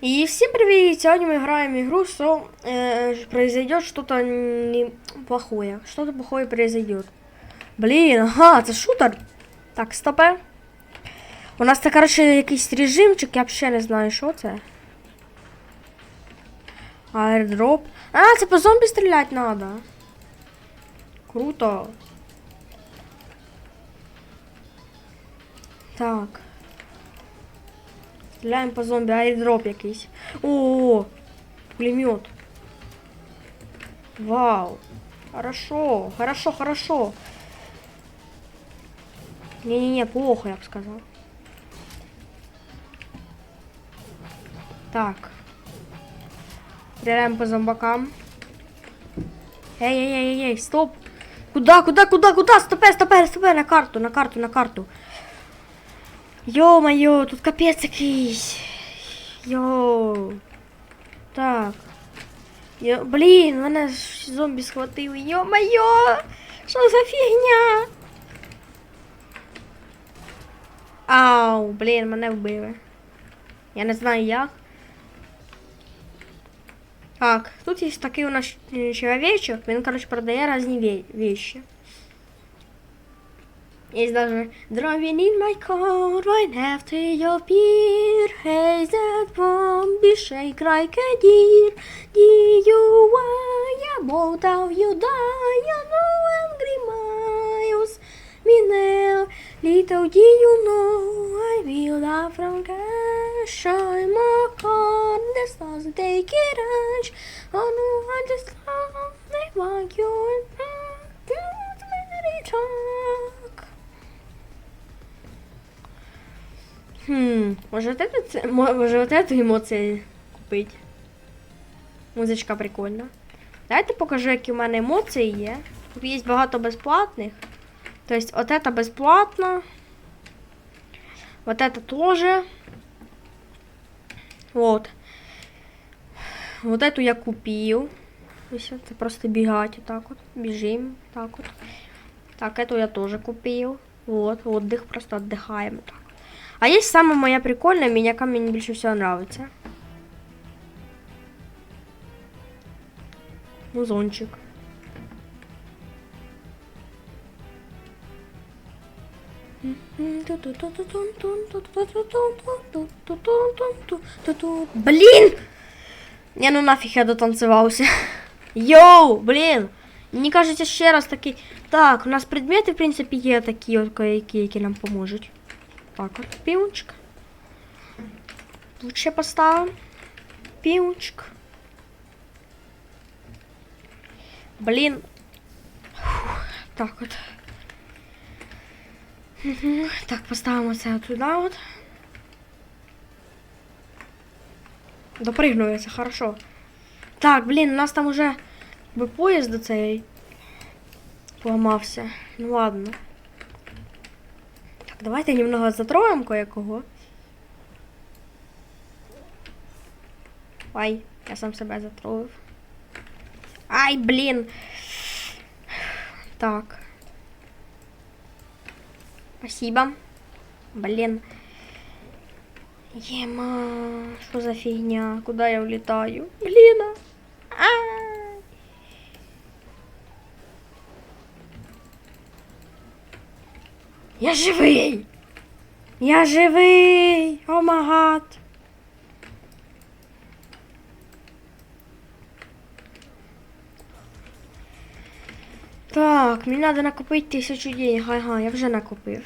И всем привет! Сегодня мы играем игру, что э, произойдет что-то неплохое. Что-то плохое произойдет. Блін, ага, це шутер. Так, стопе. У нас це, коротше, якийсь режимчик, я взагалі не знаю, що це. Аердроп. А, це по зомбі стріляти надо. Круто. Так. Стріляємо по зомбі, аердроп якийсь. О, пулемет. Вау. Хорошо, хорошо, хорошо. Не-не-не, плохо, я бы сказал. Так. Стреляем по зомбакам. Эй-эй-эй-эй, стоп! Куда, куда, куда, куда? Стопе, стопе, стопе, на карту, на карту, на карту. Йо-моє, тут капець якийсь. Йоу. Так. Йо, блін, мене ж зомбі схватив. Йо-моє! Що за фігня? Ау, блін, мене вбили. Я не знаю як. Так, тут є такий у нас е, чоловічок, він, короче, продає різні ве- вещи. Is that driving in my car right after your beer? Hey, that won't be shake like a deer. DUI, about how you die, you know, angry miles. Me now, little do you know, I will have from cash. I'm a car, the stars take it rush. Oh no, I just love, they want you and my time. Хм, може от это, це- мо- може от эту емоцію купити? Музичка прикольна. Давайте покажу, які в мене емоції є. Тут є багато безплатних. Тобто, от это безплатно. Вот это тоже. Вот. Вот эту я купил. Ось це просто бігать отак от. Біжим. Так от. Так, эту я тоже купил. Вот, отдых, просто отдыхаем. Так. А есть самая моя прикольная, меня камень больше всего нравится. Музончик. Блин! Не, ну нафиг я дотанцевался. Йоу, блин! Мені кажеться ще раз такий. Так, у нас предмети, в принципі, є такі, от, які, нам поможуть. Так, от, піончик. Тут ще поставимо. Піончик. Блін. Так от. Так, поставимо це туди от. Допригну це хорошо. Так, блін, у нас там уже би поїзд до цей поламався. Ну ладно. Давайте немного затроємо кое-кого. Ай, я сам себе затроїв. Ай, блін. Так. Спасибо. Блін. Ема, що за фігня? Куда я влітаю? Блін. Я живий! Я живий! О магад! Так, мені треба накопити тисячу денег. Ага, я вже накопив.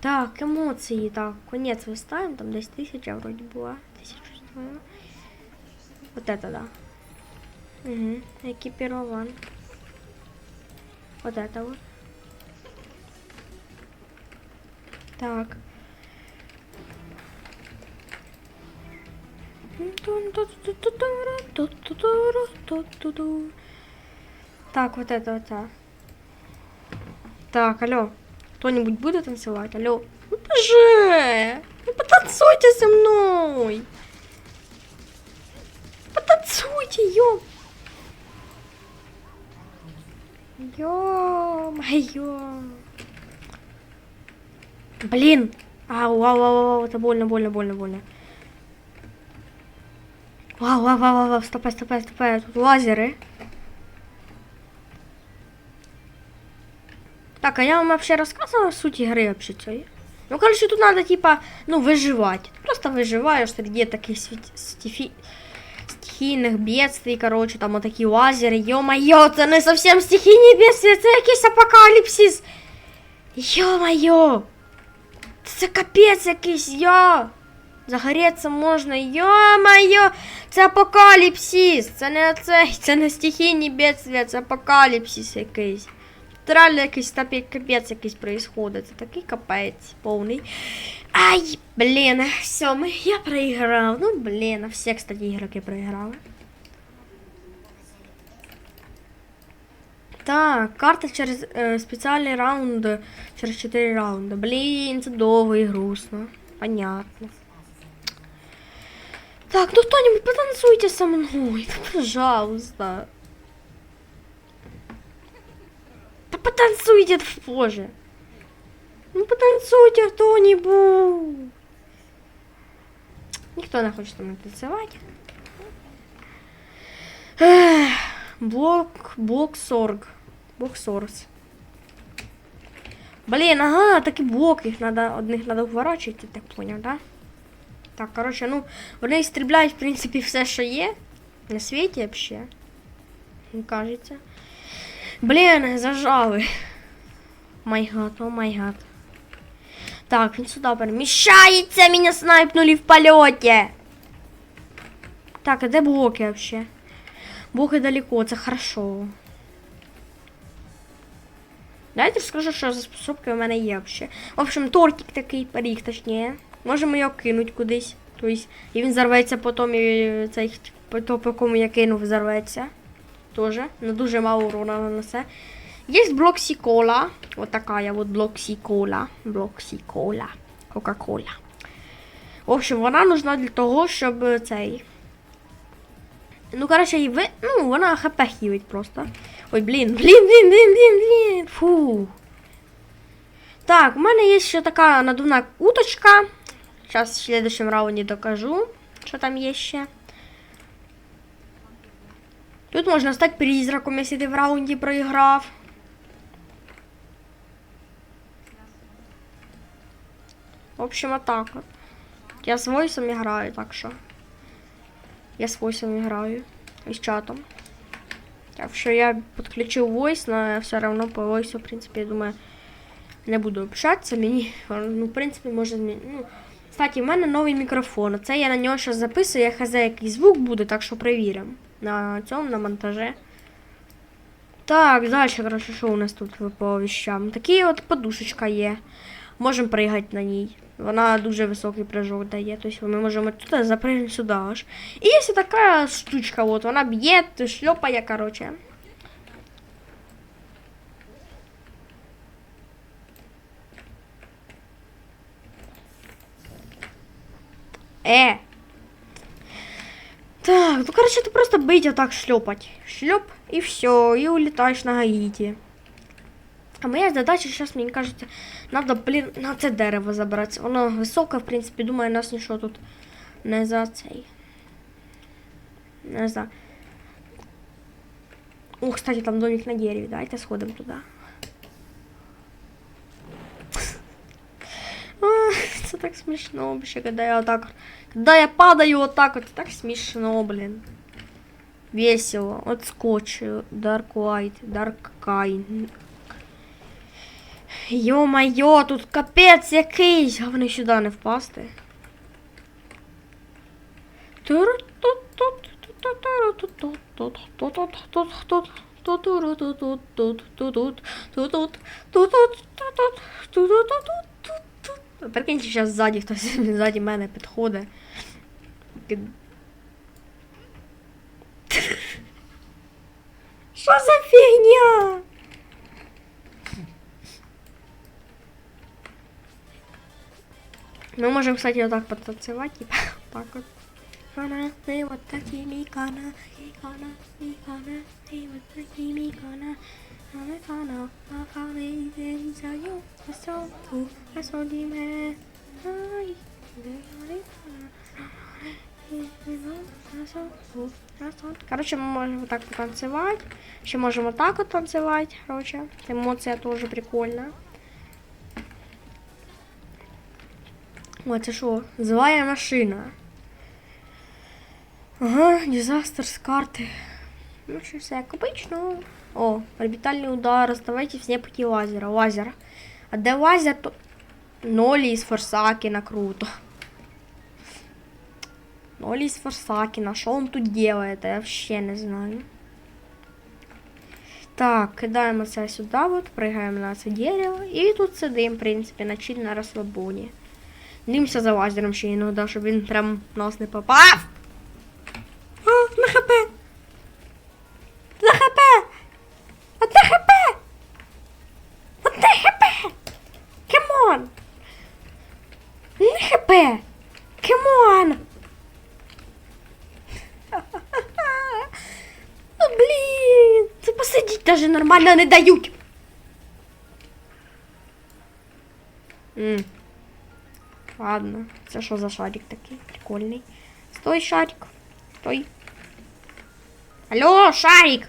Так, емоції, так, конець виставимо, там десь тисяча вроді була. Тисячу ставимо. Вот это да. Угу, экипирован. Вот это вот. Так. Так, вот это вот. так. Так, алло. Кто-нибудь будет танцевать? Алло. Ну боже! Ну потанцуйте со мной! Потанцуйте, ё! Ё-моё! Блин! Ау, ау, ау, ау, это больно, больно, больно, больно. Вау, вау, вау, вау, вау, стопе, стопе, стопе, тут лазери. Так, а я вам вообще рассказывала суть игры вообще цієї? Ну, короче, тут надо, типа, ну, выживать. Ты просто выживаешь среди таких світ- стихи... стихійних бедствий, короче, там вот такі лазери. Ё-моё, це не совсем стихійні бедствия, це якийсь апокаліпсис. Ё-моё! Це капець якийсь, йо! Загореться можна, йо-моё! Це апокаліпсис! Це не цей, це не стихійні бедствия, це апокаліпсис якийсь. Реально якийсь капець якийсь происходить. Це такий капець повний. Ай, блін, все, я проіграв. Ну, блін, всі, кстати, ігроки проіграли. Так, карта через е, спеціальний раунд через 4 раунди. Блін, це довго і грустно. Понятно. Так, ну кто-нибудь потанцуйте со мной, пожалуйста. Да потанцуйте тоже. Ну потанцуйте кто-нибудь. Никто не хочет мной танцевать. Блок, блок сорг. Блок сорс. Блин, ага, такі блоки, їх надо, одних уворачивать, я так понял, да? Так, короче, ну, вони стрібляють, в принципі, все, що є на світі вообще. Мені кажеться. Блін, зажали. Май гад, о май гад. Так, він сюди переміщається, мене снайпнули в польоті. Так, а де блоки вообще? Блоки далеко, це хорошо. Дайте скажу, що за способки у мене є вообще. В общем, тортик такий, пиріг, точніше. Можемо його кинуть кудись. Тобто, і він зарветься потім, і цей по то, по кому я кинув, зарветься. Тоже. Ну дуже мало урона нанесе. Є блоксі кола. Вот такая вот блоксі кола. Блоксі кола. Кока-кола. В общем, вона нужна для того, щоб цей. Ну, короче, і ви. Ну, вона хп хілить просто. Ой, блін, блін, блін, блін, блін, блін. Фу. Так, у мене є ще така надувна уточка. Зараз в следующем раунді докажу, що там є ще. Тут можна стати призраком, якщо ти в раунді проіграв. В общем, отак от. Я з войсом граю, так що. Я з войсом граю. І з чатом. Так що я підключив войс, але все одно по войсу, в принципі, я думаю, не буду общатися. Мені, ну, в принципі, може. Ну, кстати, в мене новий мікрофон. Це я на нього зараз записую, я хз, який звук буде, так що перевіримо. На цьому, на монтаже. Так, далі, коротше, що у нас тут по віщам? Такі от подушечка є. Можемо пригати на ній. Вона дуже високий прыжок дає. Тобто ми можемо тут запрыгнути сюди аж. І є така штучка, от, вона б'є, шльопає, коротше. Э. Так, ну короче, ты просто бить, а так шлепать. Шлеп, и все, и улетаешь на Гаити. А моя задача сейчас, мне кажется, надо, блин, на це дерево забрати. Воно високе, в принципі, думаю, нас нічого тут не за цей. Не за. О, кстати, там домик на дереві, давайте сходимо туди. А, Це так смішно вообще, когда я так. Когда я падаю вот так вот, так смешно, блин. Весело. От скотчу. Dark White, Dark Kind. Йо-майо, тут капець якийсь. Головне сюди не впасти. Прикиньте, зараз ззаді хтось ззаді мене підходить. Що за фігня? Мы можем, кстати, вот так потанцевать, типа, так вот. Кана, ты вот такими кана, и кана, и кана, ты вот такими кана. I'm gonna fall in tell you I saw you, I saw the man. Hi, Короче, мы можем вот так потанцевать. Еще можем вот так вот танцевать. Короче, эмоция тоже прикольная. О, це що? Злая машина. Ага, дизастер з карти. Ну, що все як обично. О, орбітальний удар, розставайте всі пути лазера. Лазер. А де лазер, то... Нолі із Форсакіна, круто. Нолі із Форсакіна, що он тут делает, я вообще не знаю. Так, кидаємо це сюди, от, пригаємо на це дерево. І тут сидимо, в принципі, на чиль на розслабоні. Дивимося за лазером ще іноді, щоб він прям нас не попав. О, на хп! На хп! Одне хп! Одне хп! Камон! Не хп! Камон! Ну, блін! Це посидіть даже нормально не дають! Ладно, це що за шарик такий прикольний? Стой, шарик. Стой. Алло, шарик!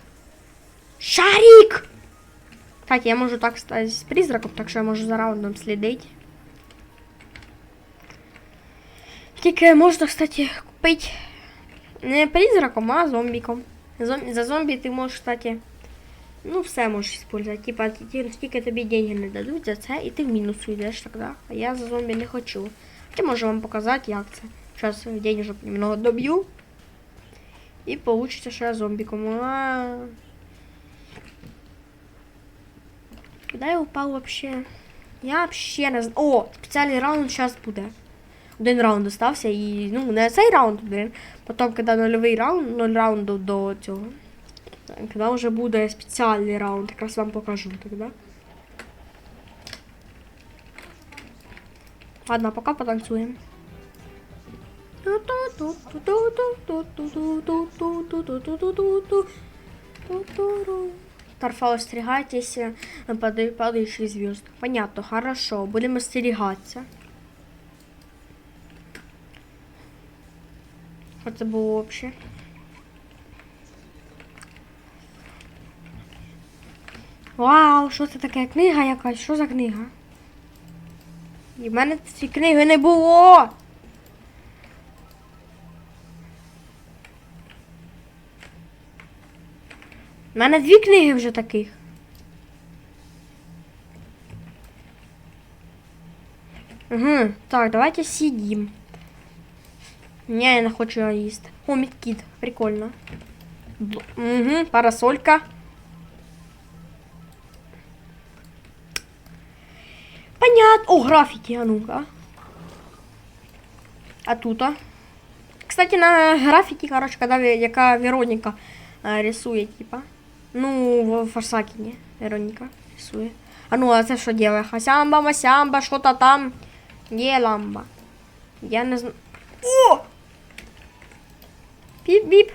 Шарик! Так, я можу так стати з призраком, так що я можу за раундом слідити. Тільки можна, кстати, купити не призраком, а зомбіком. Зом... За зомбі ти можеш, кстати, ну, все можеш использовать. Типа, ті- скільки тобі деньги не дадуть за це, і ти в мінус уйдеш тоді. А я за зомбі не хочу. Я можу вам показати, як це. Зараз денежок немного доб'ю. І получится, я зомбіком. А. Куди я упав вообще? Я вообще не знаю. О, спеціальний раунд зараз буде. Один раунд остався і, ну, не цей раунд один. Потім, коли нульовий раунд, ноль раунду до цього. Коли вже буде спеціальний раунд, якраз вам покажу тоді. Ладно, пока потанцуємо. Тарфа, остерегайтесь э, падающих звезд. Понятно, хорошо. Будем остерегаться. Що це було взагалі? Вау, що це таке? Книга якась? Що за книга? І в мене цієї книги не було. У мене дві книги вже таких. Угу, так, давайте сидим. Не, я не хочу їсти. О, медкит, прикольно. Угу, парасолька. Понятно. О, граффити, а ну-ка. А тут, а? Кстати, на граффити, короче, когда ви- яка Вероніка а, рисує, типа. Ну, в Форсакіні Вероніка рисує. А ну, а це що делає? Хасямба, масямба, що-то там. Є ламба. Я не знаю. О! Біп-біп.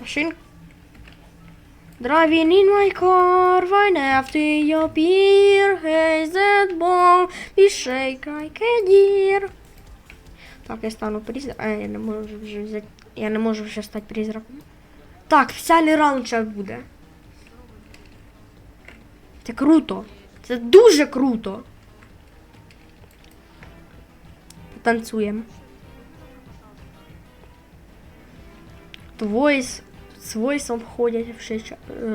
Машин. Driving in my car, right after you appear, hey, that bomb, we shake like a deer. Так, я стану призраком. А, я не можу вже взяти. Я не можу вже стати призраком. Так, спеціальний раунд зараз буде. Це круто. Це дуже круто. Потанцюємо. Двоє з войсом в ще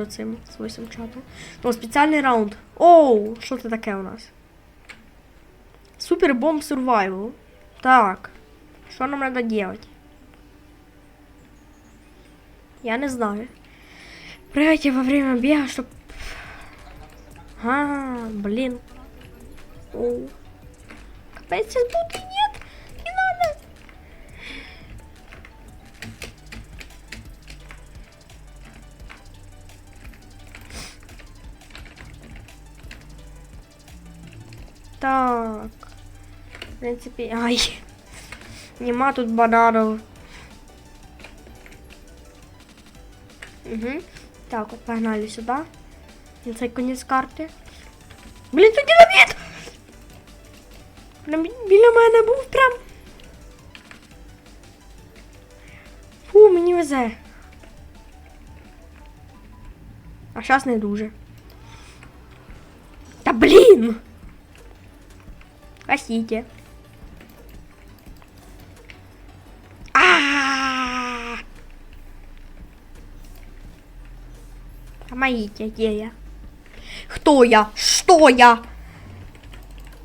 цим з войсом чату. Ну, спеціальний раунд. Оу, що це таке у нас? Супер бомб survival. Так. Що нам треба делать? Я не знаю. Прыгайте во время бега, чтоб... А, блин. Оу. Капец, сейчас Так. В принципе, ай. Нема тут бананов. Угу. Так, от погнали сюди. На цей конець карти. Блін, тут динаміт! Біля мене був прям. Фу, мені везе. А зараз не дуже. Та блін! Простите. А! Помогите, где я? Кто я? Что я?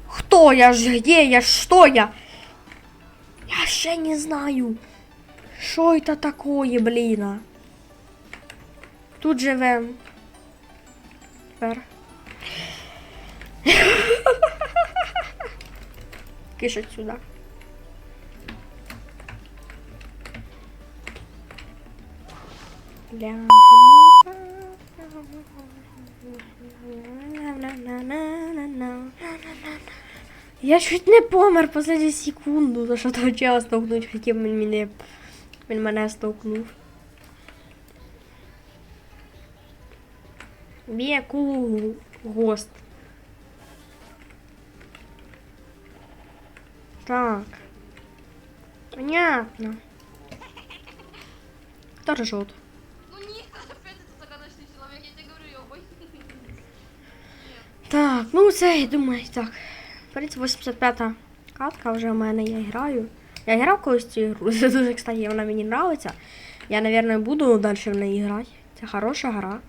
Кто я? Где я? Что я? Я ще не знаю. Що это такое, блін? а? Тут живем. Тепер. Киш отсюда. Ля. Я чуть не помер последню секунду, за що того чела стовкнуть хотів він мене. Він мене стовкнув. Б'є гост. Так. Понятно. Кто ржет? Ну нет, опять этот загадочный человек, я тебе говорю, ёбай. Так, ну це, я думаю, так. В принципі, 85-та катка вже в мене я граю. Я грав колись цю ігру. Це дуже, кстати, вона мені подобається. Я, мабуть, буду далі в неї грати. Це хороша гра.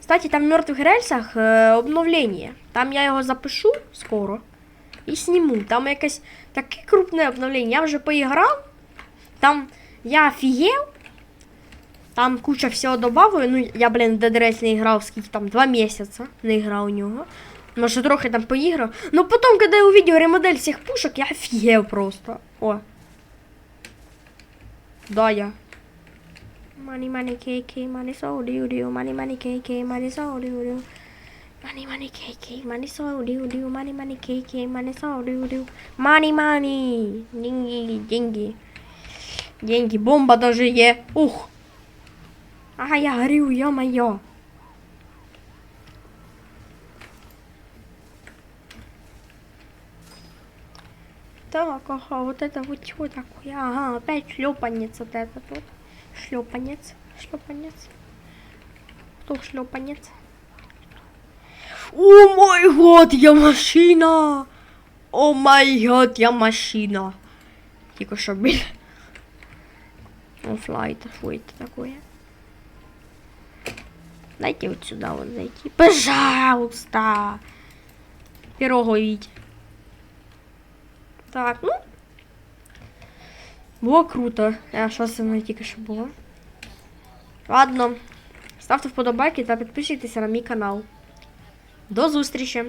Кстати, там в мертвих рельсах е, обновлення. Там я його запишу скоро і зніму. Там якесь таке крупне обновлення. Я вже поіграв. Там я офігел. Там куча всього добавили. Ну, я, блін, Race не грав скільки там, два місяці не грав у нього. Може, трохи там поіграв. Ну потім, коли я увидел ремодель всіх пушок, я офігел просто. О. Да, я. Money, money, KK, money, so do do. Money, money, KK, money, so do do. Money, money, KK, money, so do do. Money, money, KK, money, so do do. Money, money. Деньги, деньги. Деньги, бомба даже є. Ух. А, я горю, ё-моё. Так, ага, вот это вот что такое? Ага, опять шлепанец вот этот вот. Шлепанец, шлепанец. Кто шлепанец? О май год, я машина! О май год, я машина! Тільки що біля. Офлайт, что это такое? Дайте вот сюда вот зайти. Пожалуйста! Пирогу видите. Так, ну. Було круто. Я що це мною тільки що було. Ладно. Ставте вподобайки та підписуйтесь на мій канал. До зустрічі!